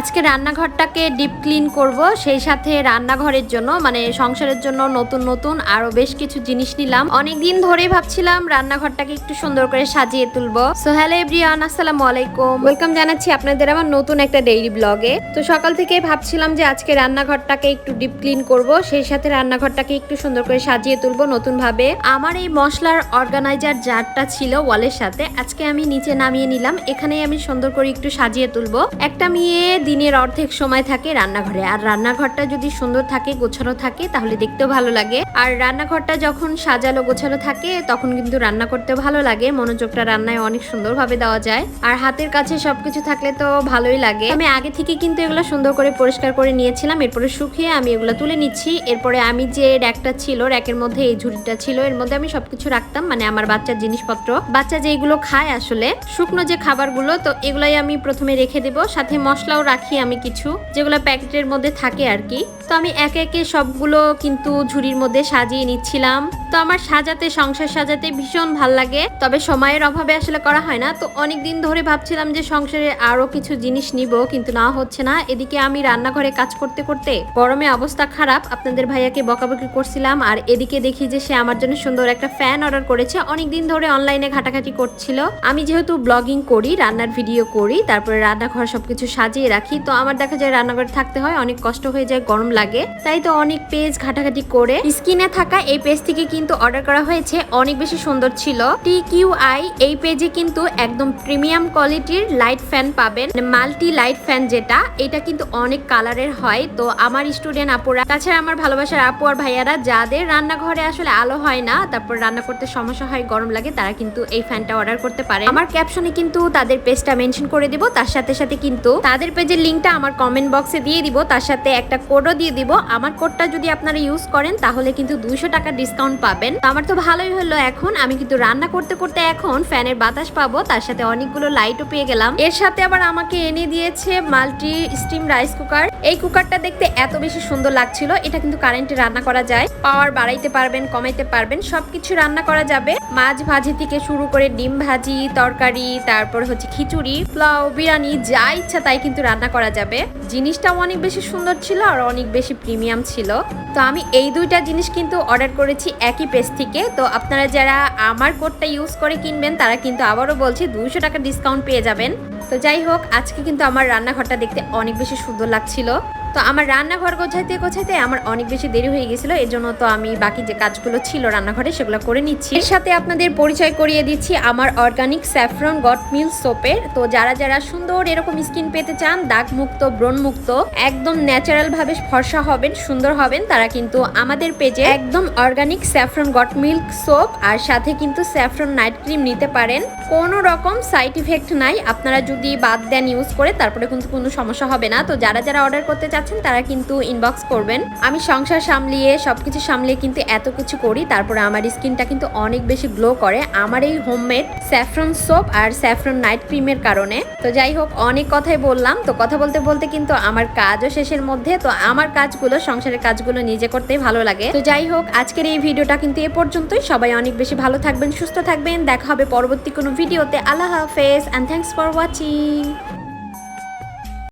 আজকে রান্নাঘরটাকে deep clean করব, সেই সাথে রান্নাঘরের জন্য মানে সংসারের জন্য নতুন নতুন আরও বেশ কিছু জিনিস নিলাম। অনেক দিন ধরেই ভাবছিলাম রান্নাঘরটাকে একটু সুন্দর করে সাজিয়ে তুলবো। সো হ্যালো এভরিওয়ান আসসালামু আলাইকুম। ওয়েলকাম জানাচ্ছি আপনাদের আমার নতুন একটা ডেইলি ব্লগে তো সকাল থেকে ভাবছিলাম যে আজকে রান্নাঘরটাকে একটু ডিপ ক্লিন করব, সেই সাথে রান্নাঘরটাকে একটু সুন্দর করে সাজিয়ে তুলবো নতুন ভাবে আমার এই মশলার অর্গানাইজার জারটা ছিল ওয়ালের সাথে। আজকে আমি নিচে নামিয়ে নিলাম। এখানেই আমি সুন্দর করে একটু সাজিয়ে তুলবো। একটা মেয়ে দিনের অর্ধেক সময় থাকে রান্নাঘরে। আর রান্নাঘরটা যদি সুন্দর থাকে, গোছানো থাকে, তাহলে দেখতেও ভালো লাগে। আর রান্নাঘরটা যখন সাজালো, গোছালো থাকে, তখন কিন্তু রান্না করতে ভালো লাগে। মনোযোগটা রান্নায় অনেক সুন্দরভাবে দেওয়া যায়। আর হাতের কাছে সবকিছু থাকলে তো ভালোই লাগে। আমি আগে থেকে কিন্তু এগুলো সুন্দর করে পরিষ্কার করে নিয়েছিলাম। এরপরে শুকিয়ে আমি এগুলো তুলে নিচ্ছি। এরপরে আমি যে র্যাকটা ছিল, র্যাকের মধ্যে এই ঝুড়িটা ছিল, এর মধ্যে আমি সবকিছু রাখতাম। মানে আমার বাচ্চার জিনিসপত্র। বাচ্চা যেগুলো খায় আসলে, শুকনো যে খাবারগুলো, তো এগুলাই আমি প্রথমে রেখে দেবো। সাথে মশলাও রাখি আমি কিছু, যেগুলো প্যাকেটের মধ্যে থাকে আর কি। তো আমি একে একে সবগুলো কিন্তু ঝুড়ির মধ্যে সাজিয়ে নিচ্ছিলাম। তো আমার সাজাতে, সংসার সাজাতে ভীষণ ভালো লাগে। তবে সময়ের অভাবে আসলে করা হয় না। তো অনেক দিন ধরে ভাবছিলাম যে সংসারে আরও কিছু জিনিস নিব, কিন্তু না হচ্ছে না। এদিকে আমি রান্নাঘরে কাজ করতে করতে গরমে অবস্থা খারাপ। আপনাদের ভাইয়াকে বকাবকি করছিলাম। আর এদিকে দেখি যে সে আমার জন্য সুন্দর একটা ফ্যান অর্ডার করেছে। অনেক দিন ধরে অনলাইনে ঘাটাঘাটি করছিল। আমি যেহেতু ব্লগিং করি, রান্নার ভিডিও করি, তারপরে রান্নাঘর সবকিছু সাজিয়ে রাখি। তো আমার দেখা যায় রান্নাঘরে থাকতে হয়, অনেক কষ্ট হয়ে যায়, গরম লাগে। তাই তো অনেক পেজ ঘাটাঘাটি করে স্ক্রিনে থাকা এই পেজ থেকে কিন্তু অর্ডার করা হয়েছে। অনেক বেশি সুন্দর ছিল। টি কিউ আই এই পেজে কিন্তু একদম প্রিমিয়াম কোয়ালিটির লাইট ফ্যান পাবেন। মাল্টি লাইট ফ্যান যেটা, এটা কিন্তু অনেক কালারের হয়। তো আমার স্টুডেন্ট আপুরা, তাছাড়া আমার ভালোবাসার আপু আর ভাইয়ারা, যাদের রান্নাঘরে আসলে আলো হয় না, তারপর রান্না করতে সমস্যা হয়, গরম লাগে, তারা কিন্তু এই ফ্যানটা অর্ডার করতে পারে। আমার ক্যাপশনে কিন্তু তাদের পেজটা মেনশন করে দিব। তার সাথে সাথে কিন্তু তাদের পেজের লিঙ্কটা আমার কমেন্ট বক্সে দিয়ে দিব, তার সাথে একটা কোডও দিয়ে দিব। আমার কোডটা যদি আপনারা ইউজ করেন, তাহলে কিন্তু দুইশো টাকা ডিসকাউন্ট পাবেন। তো আমার তো ভালোই হলো এখন। আমি কিন্তু রান্না করতে করতে এখন ফ্যানের বাতাস পাবো, তার সাথে অনেকগুলো লাইটও পেয়ে গেলাম। এর সাথে আবার আমাকে এনে দিয়েছে মাল্টি স্টিম রাইস কুকার এই কুকারটা দেখতে এত বেশি সুন্দর লাগছিল, এটা কিন্তু কারেন্টে রান্না করা যায়। পাওয়ার বাড়াইতে পারবেন, কমাইতে পারবেন, সবকিছু রান্না করা যাবে। মাছ ভাজি থেকে শুরু করে ডিম ভাজি, তরকারি, তারপর হচ্ছে খিচুড়ি, পোলাও, বিরিয়ানি, যা ইচ্ছা তাই কিন্তু রান্না করা যাবে। জিনিসটাও অনেক বেশি সুন্দর ছিল আর অনেক বেশি প্রিমিয়াম ছিল। তো আমি এই দুইটা জিনিস কিন্তু অর্ডার করেছি একই পেজ থেকে। তো আপনারা যারা আমার কোডটা ইউজ করে কিনবেন, তারা কিন্তু আবারও বলছি দুইশো টাকা ডিসকাউন্ট পেয়ে যাবেন। তো যাই হোক, আজকে কিন্তু আমার রান্নাঘরটা দেখতে অনেক বেশি সুন্দর লাগছিল। তো আমার রান্নাঘর গোছাইতে গোছাইতে আমার অনেক বেশি দেরি হয়ে গেছিল, এর জন্য তো আমি বাকি যে কাজগুলো ছিল রান্নাঘরে সেগুলো করে নিচ্ছি। এর সাথে আপনাদের পরিচয় করিয়ে দিচ্ছি আমার অর্গানিক স্যাফরন গট মিল সোপের তো যারা যারা সুন্দর এরকম স্কিন পেতে চান দাগ মুক্ত ব্রণ মুক্ত একদম ন্যাচারাল ভাবে ফর্সা হবেন, সুন্দর হবেন, তারা কিন্তু আমাদের পেজে একদম organic saffron goat milk soap আর সাথে কিন্তু স্যাফরন নাইট ক্রিম নিতে পারেন। কোনো রকম সাইড ইফেক্ট নাই, আপনারা যদি বাদ দেন ইউজ করে, তারপরে কিন্তু কোনো সমস্যা হবে না। তো যারা যারা অর্ডার করতে চাচ্ছেন তারা কিন্তু ইনবক্স করবেন। আমি সংসার সামলিয়ে, সবকিছু সামলিয়ে কিন্তু এত কিছু করি, তারপরে আমার স্কিনটা কিন্তু অনেক বেশি গ্লো করে। আমার এই হোমমেড স্যাফরন সোপ আর স্যাফরন নাইট ক্রিমের কারণে। তো যাই হোক, অনেক কথাই বললাম। তো কথা বলতে বলতে কিন্তু আমার কাজও শেষের মধ্যে। তো আমার কাজগুলো, সংসারের কাজগুলো নিজে করতেই ভালো লাগে। তো যাই হোক, আজকের এই ভিডিওটা কিন্তু এ পর্যন্তই। সবাই অনেক বেশি ভালো থাকবেন, সুস্থ থাকবেন। দেখা হবে পরবর্তী কোনো ভিডিওতে। আল্লাহ হাফেজ অ্যান্ড থ্যাংকস ফর ওয়াচিং